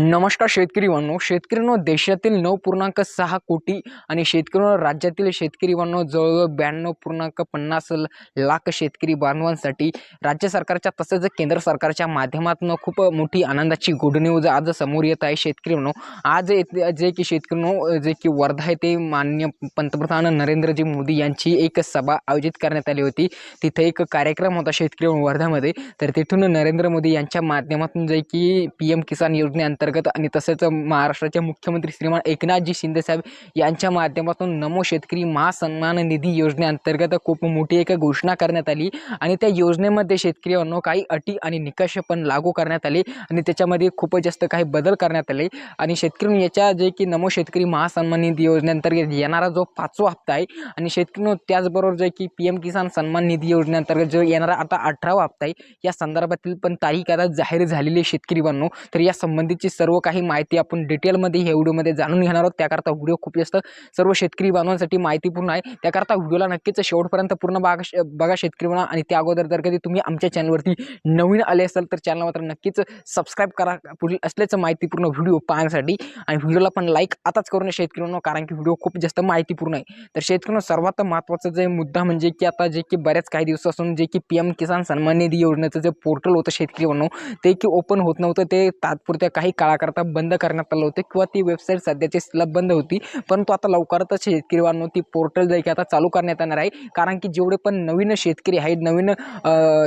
नमस्कार शेतकरी बांधव शेतकऱ्यांनो देशातील नऊ पूर्णांक सहा कोटी आणि शेतकऱ्यांनो राज्यातील शेतकरी बांधव जवळजवळ ब्याण्णव पूर्णांक पन्नास लाख शेतकरी बांधवांसाठी राज्य सरकारच्या तसेच केंद्र सरकारच्या माध्यमातून खूप मोठी आनंदाची गुड न्यूज आज समोर येत आहे शेतकरी बांधव आज जे की शेतकऱ्यांनो जे की वर्धा येथे मान्य पंतप्रधान नरेंद्रजी मोदी यांची एक सभा आयोजित करण्यात आली होती. तिथे एक कार्यक्रम होता शेतकरी वर्धामध्ये. तर तिथून नरेंद्र मोदी यांच्या माध्यमातून जे की पी एम किसान योजनेअंतर्गत आणि तसंच महाराष्ट्राचे मुख्यमंत्री श्रीमान एकनाथजी शिंदेसाहेब यांच्या माध्यमातून नमो शेतकरी महासन्मान निधी योजनेअंतर्गत खूप मोठी एक घोषणा करण्यात आली. आणि त्या योजनेमध्ये शेतकऱ्यांनो काही अटी आणि निकष पण लागू करण्यात आले आणि त्याच्यामध्ये खूपच जास्त काही बदल करण्यात आले. आणि शेतकरी याच्या जे की नमो शेतकरी महासन्मान निधी योजनेअंतर्गत येणारा जो पाचवा हप्ता आहे आणि शेतकरी त्याचबरोबर जे की पी एम किसान सन्मान निधी योजनेअंतर्गत जो येणारा आता अठरावा हप्ता आहे या संदर्भातील पण तारीख आता जाहीर झालेली आहे शेतकरी बांधव. तर या संबंधीची सर्व काही माहिती आपण डिटेलमध्ये ह्या व्हिडिओमध्ये जाणून घेणार आहोत. त्याकरता व्हिडिओ खूप जास्त सर्व शेतकरी बांधवांसाठी माहितीपूर्ण आहे. त्याकरता व्हिडिओला नक्कीच शेवटपर्यंत पूर्ण बघा बघा शेतकरी म्हणा आणि त्या अगोदर जर कधी तुम्ही आमच्या चॅनलवरती नवीन आले असाल तर चॅनल मात्र नक्कीच सबस्क्राईब करा. पुढील असल्याचं माहितीपूर्ण व्हिडिओ पाहण्यासाठी आणि व्हिडिओला पण लाईक आताच करून शेतकरी म्हणून कारण की व्हिडिओ खूप जास्त माहितीपूर्ण आहे. तर शेतकऱ्यांनो सर्वात महत्त्वाचा जे मुद्दा म्हणजे की आता जे की बऱ्याच काही दिवसापासून जे की पी एम किसान सन्मान निधी योजनेचं जे पोर्टल होतं शेतकरी म्हणून ते की ओपन होत नव्हतं. ते तात्पुरत्या काही काळाकरता बंद करण्यात आलं होतं किंवा ती वेबसाईट सध्याची स्लब बंद होती. परंतु आता लवकरच शेतकरी बांधव ती पोर्टल जे की आता चालू करण्यात येणार आहे. कारण की जेवढे पण नवीन शेतकरी आहेत नवीन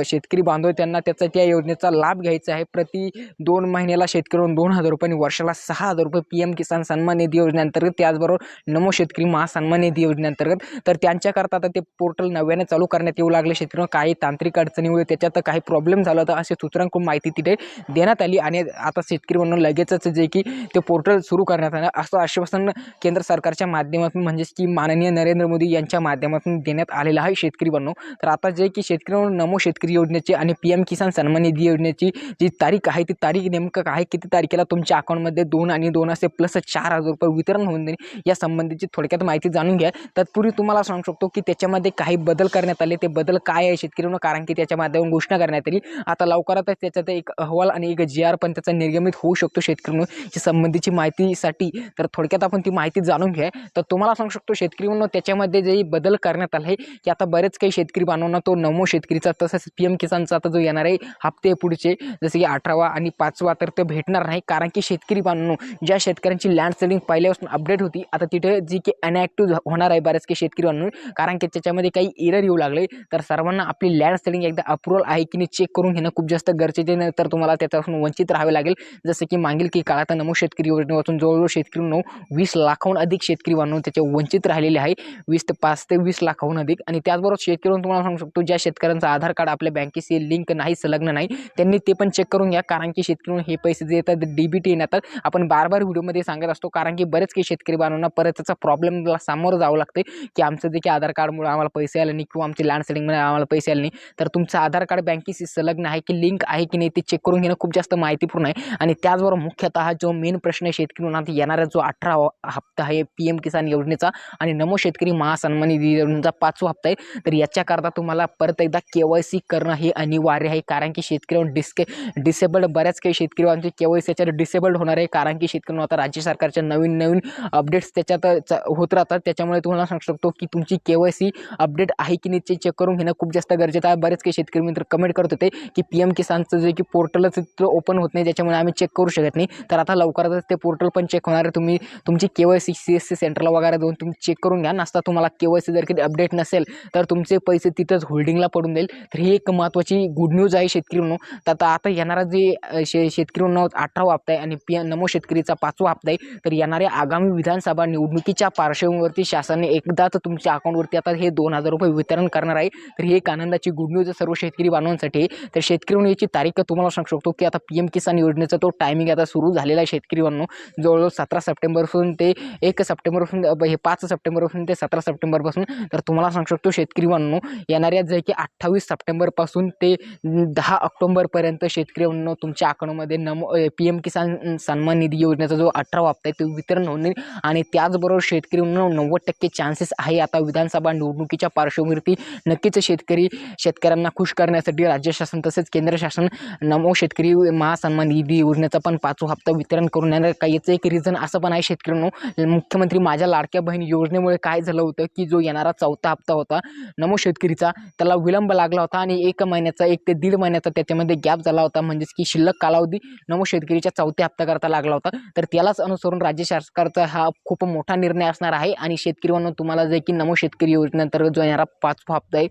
शेतकरी बांधव त्यांना त्याचा त्या योजनेचा लाभ घ्यायचा आहे. प्रति दोन महिन्याला शेतकऱ्यांना दोन हजार रुपये आणि वर्षाला सहा हजार रुपये पी एम किसान सन्मान निधी योजनेअंतर्गत त्याचबरोबर नमो शेतकरी महासन्मान निधी योजनेअंतर्गत तर त्यांच्याकरता आता ते पोर्टल नव्याने चालू करण्यात येऊ लागले. शेतकऱ्यांना काही तांत्रिक अडचणीमुळे त्याच्यात काही प्रॉब्लेम झाला होता असे सूत्रांकडून माहिती तिथे देण्यात आली आणि आता शेतकरी म्हणून लगेचच जे की ते पोर्टल सुरू करण्यात आलं. असं आश्वासन केंद्र सरकारच्या माध्यमातून म्हणजेच की माननीय नरेंद्र मोदी यांच्या माध्यमातून देण्यात आलेलं आहे शेतकरी बनव तर आता जे की शेतकरी नमो शेतकरी योजनेची आणि पी एम किसान सन्मान निधी योजनेची जी तारीख आहे ती तारीख नेमकं काय किती तारखेला तुमच्या अकाउंटमध्ये दोन आणि दोन असे प्लस चार हजार रुपये वितरण होऊन देणे या संबंधीची थोडक्यात माहिती जाणून घ्या. तत्पूर्वी तुम्हाला सांगू शकतो की त्याच्यामध्ये काही बदल करण्यात आले. ते बदल काय आहे शेतकऱ्यांना कारण की त्याच्या माध्यमातून घोषणा करण्यात आली. आता लवकरातच त्याच्यात एक अहवाल आणि एक जी आर पण त्याचा निर्गमित होऊ शकतो. शेतकऱ्यांना या संबंधीची माहितीसाठी तर थोडक्यात आपण ती माहिती जाणून घ्या तर तुम्हाला सांगू शकतो शेतकरी म्हणून त्याच्यामध्ये जे बदल करण्यात आला आहे की आता बरेच काही शेतकरी बांधवांना तो नमो शेतकरीचा तसंच पी एम किसानचा आता जो येणार आहे हप्ते पुढचे जसे की अठरावा आणि पाचवा तर ते भेटणार नाही. कारण की शेतकरी बांधवांनो ज्या शेतकऱ्यांची लँड सेलिंग पहिल्यापासून अपडेट होती आता तिथे जी की अनॲक्टिव्ह होणार आहे बऱ्याच काही शेतकरी बांधव कारण की त्याच्यामध्ये काही एरर येऊ लागले. तर सर्वांना आपली लँड सेलिंग एकदा अप्रुव्हल आहे की नाही चेक करून घेणं खूप जास्त गरजेचे नाही तर तुम्हाला त्याच्यापासून वंचित राहावे लागेल. जसं की मागील की काळात नमो शेतकरी योजनेपासून जवळजवळ शेतकरी नऊ वीस लाखाहून अधिक शेतकरी बांधव त्याच्या वंचित राहिलेले आहे. वीस ते पाच ते वीस लाखाहून अधिक. आणि त्याचबरोबर शेतकरी तुम्हाला सांगू शकतो ज्या शेतकऱ्यांचं आधार कार्ड आपल्या बँकेशी लिंक नाही संलग्न नाही त्यांनी ते पण चेक करून घ्या. कारण की शेतकरी हे पैसे जे येतात डी बी टी येतात आपण बार बार व्हिडिओमध्ये सांगत असतो कारण की बरेच काही शेतकरी बांधवांना परत त्याचा प्रॉब्लेमला सामोरं जावं लागते की आमचं जे की आधार कार्डमुळे आम्हाला पैसे आले नाही किंवा आमची लँड सेलिंगमुळे आम्हाला पैसे आले नाही. तर तुमचं आधार कार्ड बँकेशी संलग्न आहे की लिंक आहे की नाही ते चेक करून घेणं खूप जास्त माहितीपूर्ण आहे. आणि त्याचबरोबर मुख्यतः जो मेन प्रश्न आहे शेतकरी म्हणून येणारा जो अठरा हप्ता आहे पी एम किसान योजनेचा आणि नमो शेतकरी महासन्मान निधी योजनेचा पाचवा हप्ता आहे तर याच्याकरता तुम्हाला परत एकदा के वाय सी करणं हे अनिवार्य आहे कारण की शेतकऱ्यांवर डिस्के डिसेबल्ड बऱ्याच काही शेतकऱ्यांचे के वाय सी याच्यात डिसेबल्ड होणार आहे कारण की शेतकऱ्यांना आता राज्य सरकारच्या नवीन नवीन अपडेट्स त्याच्यात होत राहतात त्याच्यामुळे तुम्हाला सांगू शकतो की तुमची के वाय सी अपडेट आहे की नाही ते चेक करून घेणं खूप जास्त गरजेचं आहे. बरेच काही शेतकरी मित्र कमेंट करत होते की पी एम किसानचं जे की पोर्टलच ओपन होत नाही त्याच्यामुळे आम्ही चेक करू शकतो नाही. तर आता लवकरच ते पोर्टल पण चेक होणार आहे. तुम्ही तुमची K Y C C S C सेंटरला वगैरे जाऊन तुम्ही चेक करून घ्या. नसता तुम्हाला के वाय सी जर कधी अपडेट नसेल तर तुमचे पैसे तिथंच होल्डिंगला पडून जाईल. तर ही एक महत्त्वाची गुड न्यूज आहे शेतकरी म्हणून तर आता आता येणारा जे शे शेतकरी म्हणून अठरावा हप्ता आहे आणि पी नमो शेतकरीचा पाचवा हप्ता आहे. तर येणाऱ्या आगामी विधानसभा निवडणुकीच्या पार्श्वभूमीवरती शासनाने एकदाच तुमच्या अकाउंटवरती आता हे दोन हजार रुपये वितरण करणार आहे. तर ही एक आनंदाची गुड न्यूज सर्व शेतकरी बांधवांसाठी. आहे. तर शेतकरी म्हणून याची तारीख तुम्हाला सांगू शकतो की आता पी एम किसान योजनेचा तो टायमिंग आता सुरू झालेला आहे शेतकरी बांधव जवळजवळ सतरा सप्टेंबरपासून ते एक सप्टेंबरपासून हे पाच सप्टेंबरपासून ते सतरा सप्टेंबरपासून तर तुम्हाला सांगू शकतो शेतकरी बांधव येणाऱ्या जे की अठ्ठावीस सप्टेंबरपासून ते दहा ऑक्टोंबरपर्यंत शेतकरी बांधव तुमच्या अकाउंटमध्ये नमो पी एम किसान सन्मान निधी योजनेचा जो अठरा हप्ता आहे तो वितरण होऊन आणि त्याचबरोबर शेतकरी म्हणून नव्वद टक्के चान्सेस आहे आता विधानसभा निवडणुकीच्या पार्श्वभूमीवरती नक्कीच शेतकरी शेतकऱ्यांना खुश करण्यासाठी राज्य शासन तसेच केंद्र शासन नमो शेतकरी महासन्मान निधी योजनेचा पण पाचवा हप्ता वितरण करून येणार का याचं एक रिझन असं पण आहे शेतकऱ्यांनो मुख्यमंत्री माझ्या लाडक्या बहीण योजनेमुळे काय झालं होतं की जो येणारा चौथा हप्ता होता नमो शेतकरीचा त्याला विलंब लागला होता आणि एक महिन्याचा एक ते दीड महिन्याचा त्याच्यामध्ये गॅप झाला होता. म्हणजेच की शिल्लक कालावधी नमो शेतकरीच्या चौथ्या हप्त्याकरता लागला होता. तर त्यालाच अनुसरून राज्य सरकारचा हा खूप मोठा निर्णय असणार आहे. आणि शेतकरी म्हणून तुम्हाला जे की नमो शेतकरी योजनेअंतर्गत जो येणारा पाचवा हप्ता आहे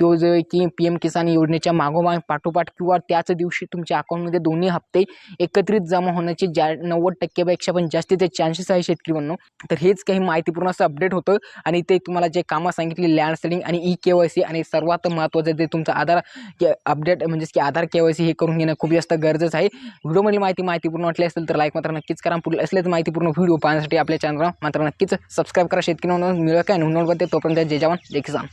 तो जो आहे की पी एम किसान योजनेच्या मागोमाग पाठोपाठ किंवा त्याच दिवशी तुमच्या अकाउंटमध्ये दोन्ही हप्ते एकत्रित जा जमा होण्याचे ज्या नव्वद टक्केपेक्षा पण जास्तीचे चान्सेस आहे शेतकरी म्हणून. तर हेच काही माहितीपूर्ण असं अपडेट होतं. आणि ते तुम्हाला जे कामं सांगितली लँड सेलिंग आणि ई के वाय सी आणि सर्वात महत्त्वाचं ते तुमचं आधार अपडेट म्हणजेच की आधार के वाय सी हे करून घेणं खूप जास्त गरजेचं आहे. व्हिडिओमधली माहिती माहितीपूर्ण वाटली असेल तर लाईक मात्र नक्कीच करा. पुढे असलेच माहितीपूर्ण व्हिडिओ पाहण्यासाठी आपल्या चॅनलला मात्र नक्कीच सबस्क्राईब करा. शेतकरी म्हणून मिळवा काय? नोंदवते तोपर्यंत जय जवान जय किसान.